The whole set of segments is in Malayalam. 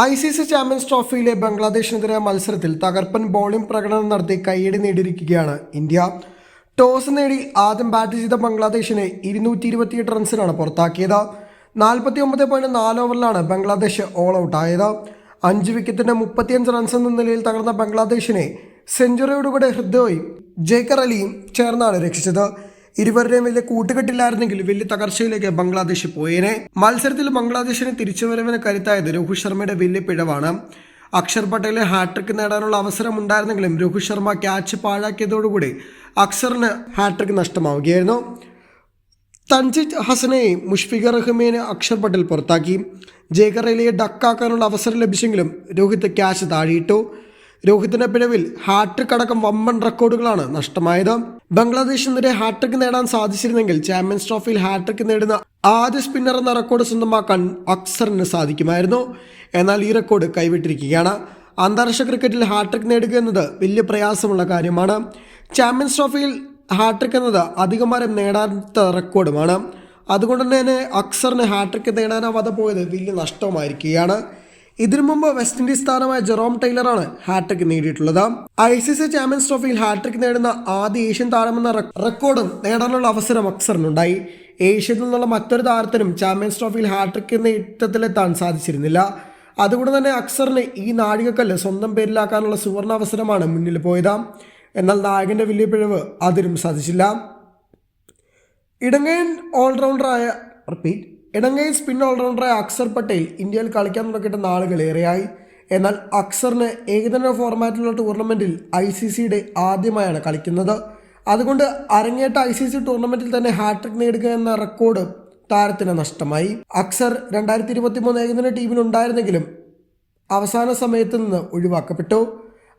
ഐ സി സി ചാമ്പ്യൻസ് ട്രോഫിയിലെ ബംഗ്ലാദേശിനെതിരായ മത്സരത്തിൽ തകർപ്പൻ ബോളിംഗ് പ്രകടനം നടത്തി കൈയടി നേടിയിരിക്കുകയാണ് ഇന്ത്യ. ടോസ് നേടി ആദ്യം ബാറ്റ് ചെയ്ത ബംഗ്ലാദേശിനെ ഇരുന്നൂറ്റി ഇരുപത്തിയെട്ട് റൺസിനാണ് പുറത്താക്കിയത്. നാൽപ്പത്തി ഒമ്പത് പോയിന്റ് നാല് ഓവറിലാണ് ബംഗ്ലാദേശ് ഓൾ ഔട്ട് ആയത്. അഞ്ച് വിക്കറ്റിന്റെ മുപ്പത്തിയഞ്ച് റൺസ് എന്ന നിലയിൽ തകർന്ന ബംഗ്ലാദേശിനെ സെഞ്ചുറിയോടുകൂടെ ഹൃദയവും ജേക്കർ അലിയും ചേർന്നാണ് രക്ഷിച്ചത്. ഇരുവരുടെയും വലിയ കൂട്ടുകെട്ടില്ലായിരുന്നെങ്കിൽ വലിയ തകർച്ചയിലേക്ക് ബംഗ്ലാദേശ് പോയേനെ. മത്സരത്തിൽ ബംഗ്ലാദേശിന് തിരിച്ചുവരവിന് കരുത്തായത് രോഹിത് ശർമ്മയുടെ വലിയ പിഴവാണ്. അക്ഷർ പട്ടേലെ ഹാട്രിക് നേടാനുള്ള അവസരം ഉണ്ടായിരുന്നെങ്കിലും രോഹിത് ശർമ്മ ക്യാച്ച് പാഴാക്കിയതോടുകൂടി അക്ഷറിന് ഹാട്രിക് നഷ്ടമാവുകയായിരുന്നു. തൻജിത് ഹസനെയും മുഷ്ഫിഖർ റഹ്മീനെ അക്ഷർ പട്ടേൽ പുറത്താക്കി. ജേക്കർ അലിയെ ഡക്കാക്കാനുള്ള അവസരം ലഭിച്ചെങ്കിലും രോഹിത് ക്യാച്ച് താഴെയിട്ടു. രോഹിത്തിന്റെ പിഴവിൽ ഹാട്രിക് അടക്കം വമ്പൻ റെക്കോർഡുകളാണ് നഷ്ടമായത്. ബംഗ്ലാദേശിനെതിരെ ഹാട്രിക് നേടാൻ സാധിച്ചിരുന്നെങ്കിൽ ചാമ്പ്യൻസ് ട്രോഫിയിൽ ഹാട്രിക് നേടുന്ന ആദ്യ സ്പിന്നർ എന്ന റെക്കോർഡ് സ്വന്തമാക്കാൻ അക്സറിന് സാധിക്കുമായിരുന്നു. എന്നാൽ ഈ റെക്കോർഡ് കൈവിട്ടിരിക്കുകയാണ്. അന്താരാഷ്ട്ര ക്രിക്കറ്റിൽ ഹാട്രിക് നേടുക എന്നത് വലിയ പ്രയാസമുള്ള കാര്യമാണ്. ചാമ്പ്യൻസ് ട്രോഫിയിൽ ഹാട്രിക് എന്നത് അധികമാരും നേടാത്ത റെക്കോർഡുമാണ് അതുകൊണ്ട് തന്നെ അക്സറിന് ഹാട്രിക് നേടാനാവാതെ പോയത് വലിയ നഷ്ടവുമായിരിക്കുകയാണ്. ഇതിനു മുമ്പ് വെസ്റ്റ് ഇൻഡീസ് താരമായ ജെറോം ടൈലറാണ് ഹാട്രിക് നേടിയിട്ടുള്ളത്. ഐ സി സി ചാമ്പ്യൻസ് ട്രോഫിയിൽ ഹാട്രിക് നേടുന്ന ആദ്യ ഏഷ്യൻ താരമെന്ന റെക്- റെക്കോർഡും നേടാനുള്ള അവസരം അക്സറിനുണ്ടായി. ഏഷ്യയിൽ നിന്നുള്ള മറ്റൊരു താരത്തിനും ചാമ്പ്യൻസ് ട്രോഫിയിൽ ഹാട്രിക് നേട്ടത്തിലെത്താൻ സാധിച്ചിരുന്നില്ല. അതുകൊണ്ട് തന്നെ അക്സറിന് ഈ നാഴികക്കല്ല് സ്വന്തം പേരിലാക്കാനുള്ള സുവർണ അവസരമാണ് മുന്നിൽ പോയത്. എന്നാൽ നായകന്റെ വലിയ പിഴവ് അതിനും സാധിച്ചില്ല. ഇടങ്ങയൻ ഓൾറൗണ്ടറായ റിപ്പീറ്റ് ഇടങ്ങയൻ സ്പിൻ ഓൾറൗണ്ടറായ അക്സർ പട്ടേൽ ഇന്ത്യയിൽ കളിക്കാൻ തുടങ്ങിയിട്ട് നാളുകളേറെയായി എന്നാൽ അക്സറിന് ഏകദിന ഫോർമാറ്റിലുള്ള ടൂർണമെന്റിൽ ഐ സി സിയുടെ ആദ്യമായാണ് കളിക്കുന്നത്. അതുകൊണ്ട് അരങ്ങേറ്റ ഐ സി സി ടൂർണമെന്റിൽ തന്നെ ഹാട്രിക് നേടുക എന്ന റെക്കോർഡ് താരത്തിന് നഷ്ടമായി. അക്സർ രണ്ടായിരത്തി ഇരുപത്തി മൂന്ന് ഏകദിന ടീമിലുണ്ടായിരുന്നെങ്കിലും അവസാന സമയത്ത് നിന്ന് ഒഴിവാക്കപ്പെട്ടു.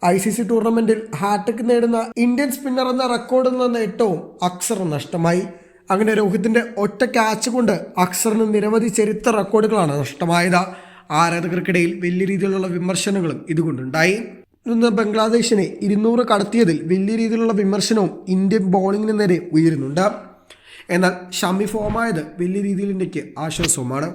ഐ സി സി ടൂർണമെന്റിൽ ഹാട്രിക് നേടുന്ന ഇന്ത്യൻ സ്പിന്നർ എന്ന റെക്കോർഡിൽ നിന്ന് നേട്ടവും അക്സർ നഷ്ടമായി. അങ്ങനെ രോഹിത്തിന്റെ ഒറ്റ ക്യാച്ച് കൊണ്ട് അക്സറിന് നിരവധി ചരിത്ര റെക്കോർഡുകളാണ് നഷ്ടമായത്. ആരാധകർക്കിടയിൽ വലിയ രീതിയിലുള്ള വിമർശനങ്ങളും ഇതുകൊണ്ടുണ്ടായി. ഇന്ന് ബംഗ്ലാദേശിനെ ഇരുന്നൂറ് കടത്തിയതിൽ വലിയ രീതിയിലുള്ള വിമർശനവും ഇന്ത്യൻ ബോളിങ്ങിന് നേരെ ഉയരുന്നുണ്ട്. എന്നാൽ ഷമി ഫോമായത് വലിയ രീതിയിൽ ഇന്ത്യയ്ക്ക് ആശ്വാസവുമാണ്.